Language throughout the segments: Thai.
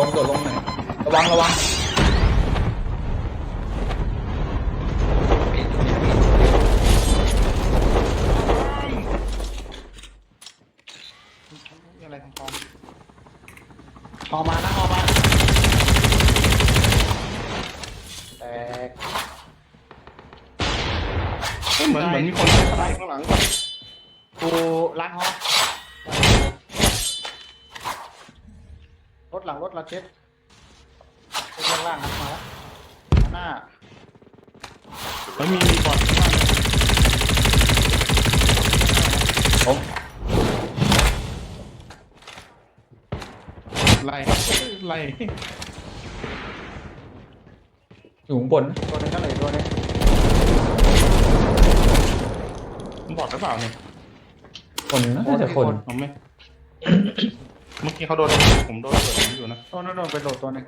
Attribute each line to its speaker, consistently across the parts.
Speaker 1: ลงโดดลงไหนระวังระวัง
Speaker 2: อะไรทองทอง
Speaker 3: พอมานะพอมาแตก
Speaker 2: เฮ้ยเหมือนเหมือนมีคนเข้าไปข้างหลัง
Speaker 3: กูล้างฮอ รถหลังรถเราเช็ดเช็ดข้างล่างนะมาแล้วข้างหน้า
Speaker 2: เฮ้ยมีมีบอลข้างล่าง
Speaker 1: ผม
Speaker 2: ไล่ไล่
Speaker 1: อยู่ข้างบน
Speaker 3: ตัวหนึงก็เลยตัวหนึง
Speaker 2: บอดหรือเปล่าเนี่ย
Speaker 1: คนน่าจะคน
Speaker 2: เอาไหม เมื่อกี้เขาโดนผมโดนระเบิดผมอยู่นะ
Speaker 3: โน่นโน่นโน่นไปโหลดตัวหนึง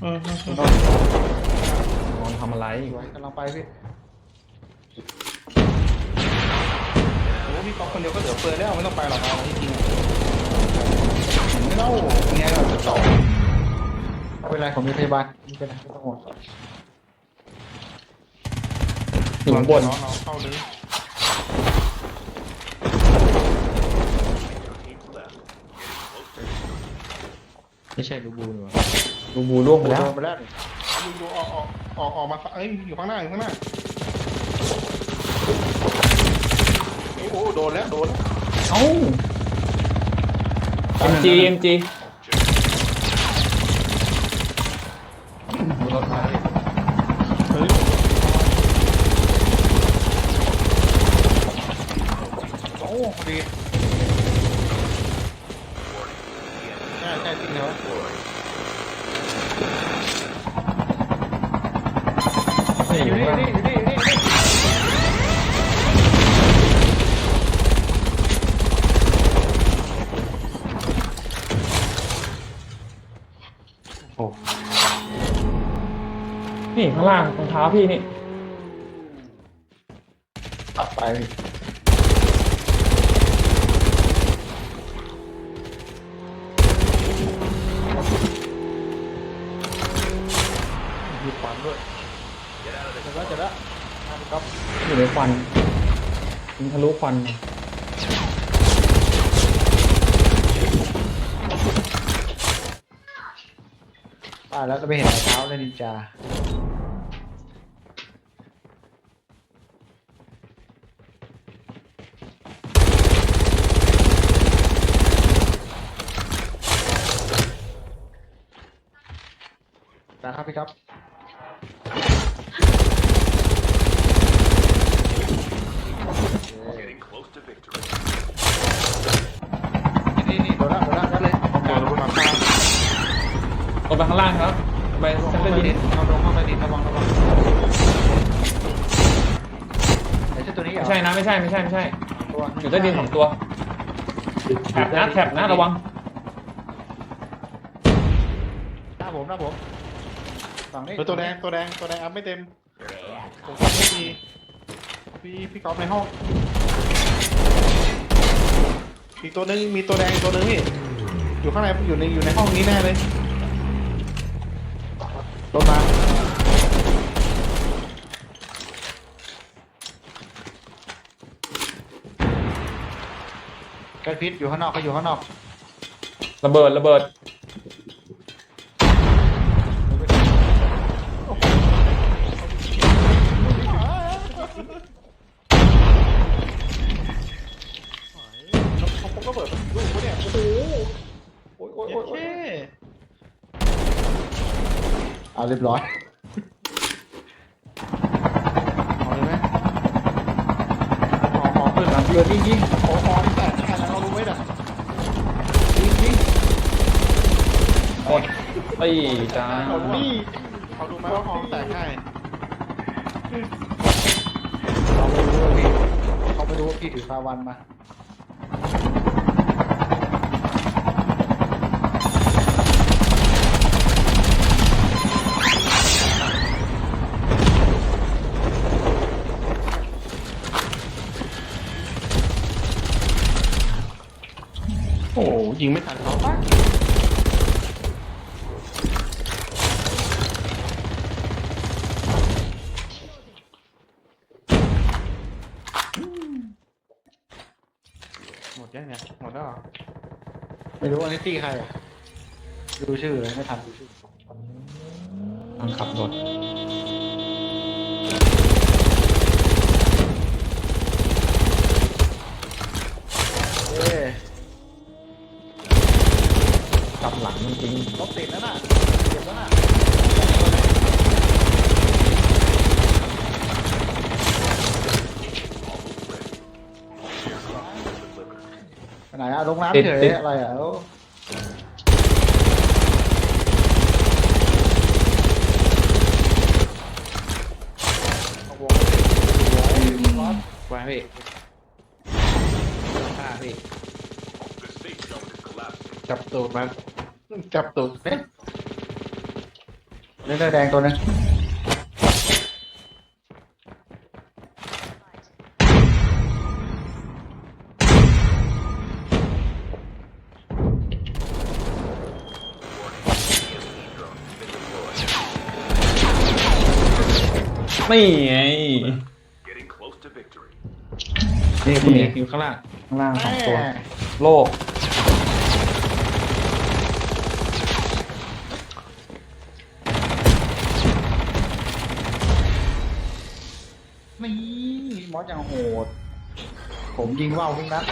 Speaker 2: เออเออเออ
Speaker 3: โน่น
Speaker 1: มองทำอะไร
Speaker 3: สวยกำลังไปพี่
Speaker 2: โอ้พี่ก๊อฟคนเดียวก็เหลือเฟือแล้วไม่ต้องไปหรอกเอาจริงๆอะผมไม่เล่าไงเราจะต่อ
Speaker 3: ไม่เป็นไรผมมีพยาบาลไม่เป็นไรไม่ต้องห่วง
Speaker 1: อยู่ข้างบน
Speaker 2: เนาะเราเข้าเลย
Speaker 4: ไม่ใช่ลูบูหรือวะ
Speaker 1: บูบูล่วงไป
Speaker 3: โด
Speaker 1: แล้ว
Speaker 3: นไปแล้วนี่
Speaker 2: ดูดูออกออกออกออกมาเอ้ยอยู่ข้างหน้าอยู่ข้างหน้าโอ้โหโดนแล้วโดนแล้ว
Speaker 1: เอ้า MG MG บนรถไฟ
Speaker 2: เฮ้ยโอ้ดีใช่ใช่จริงเหรอ
Speaker 1: นี่
Speaker 3: นี่
Speaker 1: ข้าง
Speaker 3: อยู่นี่อยู่นี่อยู่นี่
Speaker 2: โอ้
Speaker 1: นี่ข้างล่างรองเท้าพี่นี่
Speaker 3: ตัดไป
Speaker 1: ในควันยิงทะลุควัน
Speaker 3: ตาแล้วจะไม่เห็นรอยเท้าเลยนินจานะครับพี่ครับ นี่นี่โดนละโดนละได้เลย
Speaker 2: โดนระเบิดมาข้าง
Speaker 1: ลงไปข้างล่างครับ ไปเซนเตอร์ดิน
Speaker 3: เอาลงห้องใต้ดินระวังระวังไอ้เจ้าตัว นี้เหรอ
Speaker 1: ไม่ใช่นะไม่ใช่ไม่ใช่ไม่ใช่
Speaker 3: ตัว
Speaker 1: อยู่ใต้ดินสองตัวแถบนะแถบนะระวัง
Speaker 3: หน้าผมหน้าผมฝั่งนี้
Speaker 2: เฮ้ยตัวแดงตัวแดงตัวแดงอัพไม่เต็มผมทำไม่ดีพี่พี่ก๊อฟในห้องอีกตัวนึงมีตัวแดงอีกตัวนึงพี่อยู่ข้างในอยู่ในอยู่ในห้องนี้แน่เลย
Speaker 3: รถมา แกพิษอยู่ข้างนอกเขาอยู่ข้างนอก
Speaker 1: ระเบิดระเบิด
Speaker 2: เขาผมก็เปิดลูกเขาเนี่ยโอ้โห
Speaker 3: โอ้ยโอ้ย
Speaker 2: เย้
Speaker 3: โอ้ย
Speaker 2: เท่
Speaker 3: เอาเรียบร้อย
Speaker 2: เอาเลยไหมขอขอขึ้นหลัง
Speaker 3: เดือดยิงยิง
Speaker 2: ขอขอ ไป
Speaker 1: จ้า
Speaker 2: นี่เขาดูไหมว่าองแตกง่
Speaker 3: เขาไม่รู้ว่าพี่เขาไม่รู้ว่าพี่ถือคาวันมาโอ้
Speaker 1: ยิงไม่ทันเขาปะ
Speaker 2: ยังเนี่ยหมดแล้วเหรอ
Speaker 3: ไม่รู้อันนี้ตีใครอะดูชื่อเลยไม่ทันดูชื่อ
Speaker 4: ทางขับรถ
Speaker 3: เอ้ย
Speaker 4: กลับหลังจริง
Speaker 3: รถติดแล้วน่ะ อะลงน้ำเฉยอะไรอะโอ้
Speaker 4: ไว้พี่ฆ่าพี่
Speaker 1: จับตูดมันจับตูดเนี่ย
Speaker 3: เล่นเสื้อแดงตัวหนึง
Speaker 4: ไม่ไง
Speaker 1: นี่คุณเอกอยู่ข้างล่าง
Speaker 3: ข้างล่างสองตัว
Speaker 1: แม่
Speaker 3: โลก นี่มอสยังโหด ผมยิงว่าวทุกนัด